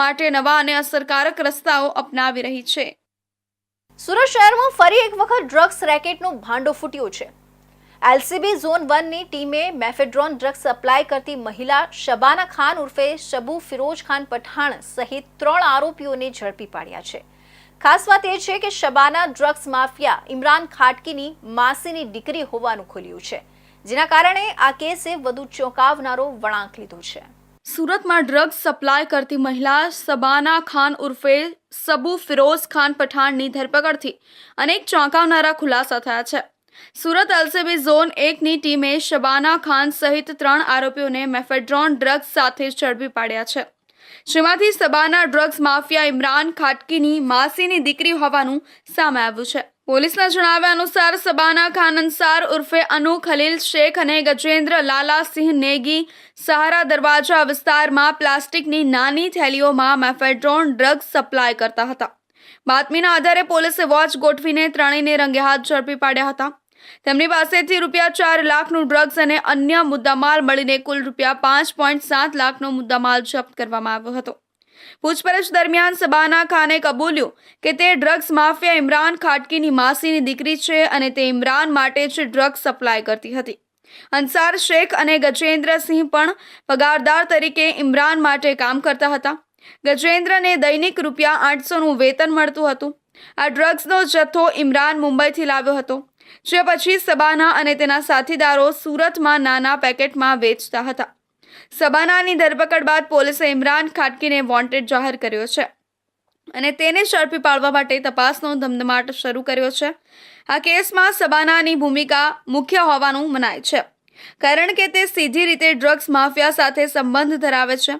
માટે નવા અને અસરકારક રસ્તાઓ અપનાવી રહી છે. સુરત શહેરમાં ફરી એક વખત ડ્રગ્સ રેકેટનો ભાંડો ફૂટ્યો છે. એલસીબી ઝોન વનની ટીમે મેફેડ્રોન ડ્રગ્સ સપ્લાય કરતી મહિલા શબાના ખાન ઉર્ફે શબુ ફિરોજ ખાન પઠાણ સહિત ત્રણ આરોપીઓને ઝડપી પાડ્યા છે. ખાસ વાત એ છે કે શબાના ડ્રગ્સ માફિયા ઇમરાન ખાટકીની માસીની દીકરી હોવાનું ખુલ્યું છે. જેના કારણે આ કેસે વધુ ચોંકાવનારો વળાંક લીધો છે. સુરતમાં ડ્રગ્સ સપ્લાય કરતી મહિલા સબાના ખાન ઉર્ફે સબુ ફિરોઝ ખાન પઠાણની ધરપકડથી અનેક ચોંકાવનારા ખુલાસા થયા છે. સુરત એલસીબી ઝોન એકની ટીમે શબાના ખાન સહિત ત્રણ આરોપીઓને મેફેડ્રોન ડ્રગ્સ સાથે ઝડપી પાડ્યા છે. જેમાંથી સબાના ડ્રગ્સ માફિયા ઇમરાન ખાટકીની માસીની દીકરી હોવાનું સામે આવ્યું છે. પોલીસના જણાવ્યા અનુસાર સબાના ખાન અંસાર ઉર્ફે અનુ, ખલીલ શેખ અને ગજેન્દ્ર લાલાસિંહ નેગી સહારા દરવાજા વિસ્તારમાં પ્લાસ્ટિકની નાની થેલીઓમાં મેફેડ્રોન ડ્રગ્સ સપ્લાય કરતા હતા. બાતમીના આધારે પોલીસે વોચ ગોઠવીને ત્રણેયને રંગે હાથ ઝડપી પાડ્યા હતા. તેમની પાસેથી રૂપિયા ચાર લાખનું ડ્રગ્સ અને અન્ય મુદ્દામાલ મળીને કુલ રૂપિયા પાંચ પોઈન્ટ સાત લાખનો મુદ્દામાલ જપ્ત કરવામાં આવ્યો હતો. પૂછપરછ દરમિયાન સબાના ખાને કબૂલ્યું કે તે ડ્રગ્સ માફિયા ઇમરાન ખાટકીની માસીની દીકરી છે અને તે ઇમરાન માટે જ ડ્રગ્સ સપ્લાય કરતી હતી. અંસાર શેખ અને ગજેન્દ્રસિંહ પણ પગારદાર તરીકે ઇમરાન માટે કામ કરતા હતા. ગજેન્દ્રને દૈનિક રૂપિયા આઠસોનું વેતન મળતું હતું. આ ડ્રગ્સનો જથ્થો ઇમરાન મુંબઈથી લાવ્યો હતો, જે પછી સબાના અને તેના સાથીદારો સુરતમાં નાના પેકેટમાં વેચતા હતા. સબાનાની ધરપકડ બાદ પોલીસે ઇમરાન ખાટકીને વોન્ટેડ જાહેર કર્યો છે અને તેને ઝડપી પાડવા માટે તપાસનો ધમધમાટ શરૂ કર્યો છે આ કેસમાં સબાનાની ભૂમિકા મુખ્ય હોવાનું મનાય છે કારણ કે તે સીધી રીતે ડ્રગ્સ માફિયા સાથે સંબંધ ધરાવે છે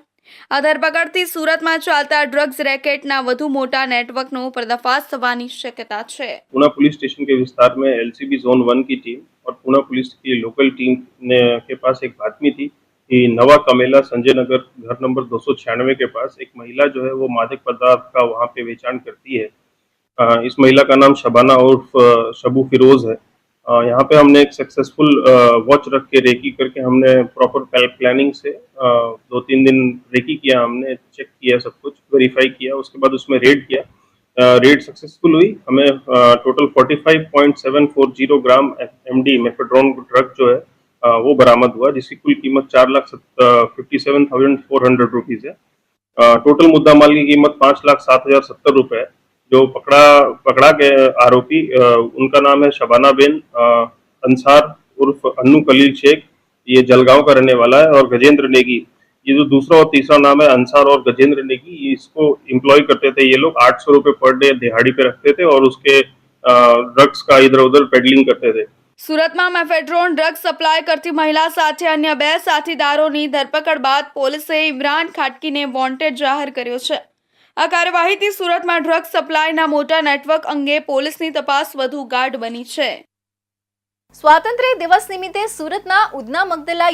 આ ધરપકડથી સુરતમાં ચાલતા ડ્રગ્સ રેકેટના વધુ મોટા નેટવર્કનો પર્દાફાશ થવાની શક્યતા છે पूना पुलिस स्टेशन के विस्तार में एलसीबी जोन वन की टीम और पूना पुलिस की लोकल टीम ने के पास एक बातमी थी कि नवा कमेला संजय नगर, घर नंबर दो सौ छियानवे के पास एक महिला जो है वो मादक पदार्थ का वहाँ पे बेचान करती है। इस महिला का नाम शबाना उर्फ़ शबू फिरोज है। यहाँ पे हमने एक सक्सेसफुल वॉच रख के रेकी करके हमने प्रॉपर प्लानिंग से दो तीन दिन रेकी किया, हमने चेक किया सब कुछ वेरीफाई किया, उसके बाद उसमें रेड किया। रेड सक्सेसफुल हुई। हमें टोटल 45.740 ग्राम एमडी मेफेड्रोन ड्रग जो है वो बरामद हुआ, जिसकी कुल कीमत चार lakh fifty seven thousand four hundred rupees है। टोटल मुद्दा माल की कीमत पाँच लाख सात हज़ार सत्तर रुपये है। जो पकड़ा पकड़ा गए आरोपी उनका नाम है शबाना बेन अंसार उर्फ़ अन्नू कलील शेख। ये जलगांव का रहने वाला है और गजेंद्र नेगी। ये जो दूसरा और तीसरा नाम है, अंसार और गजेंद्र नेगी इसको इम्प्लॉय करते थे ये लोग। आठ सौ रुपये पर डे दिहाड़ी पे रखते थे और उसके ड्रग्स का इधर उधर पेडलिंग करते थे। સુરતમાં મેફેડ્રોન ડ્રગ્સ સપ્લાય કરતી મહિલા સાથે અન્ય બે સાથીદારોની ધરપકડ બાદ પોલીસે ઇમરાન ખાટકીને વોન્ટેડ જાહેર કર્યો છે. આ કાર્યવાહીથી સુરતમાં ડ્રગ્સ સપ્લાયના મોટા નેટવર્ક અંગે પોલીસની તપાસ વધુ ગાઢ બની છે. સ્વાતંત્ર્ય દિવસ નિમિત્તે સુરતના ઉધના મગદલા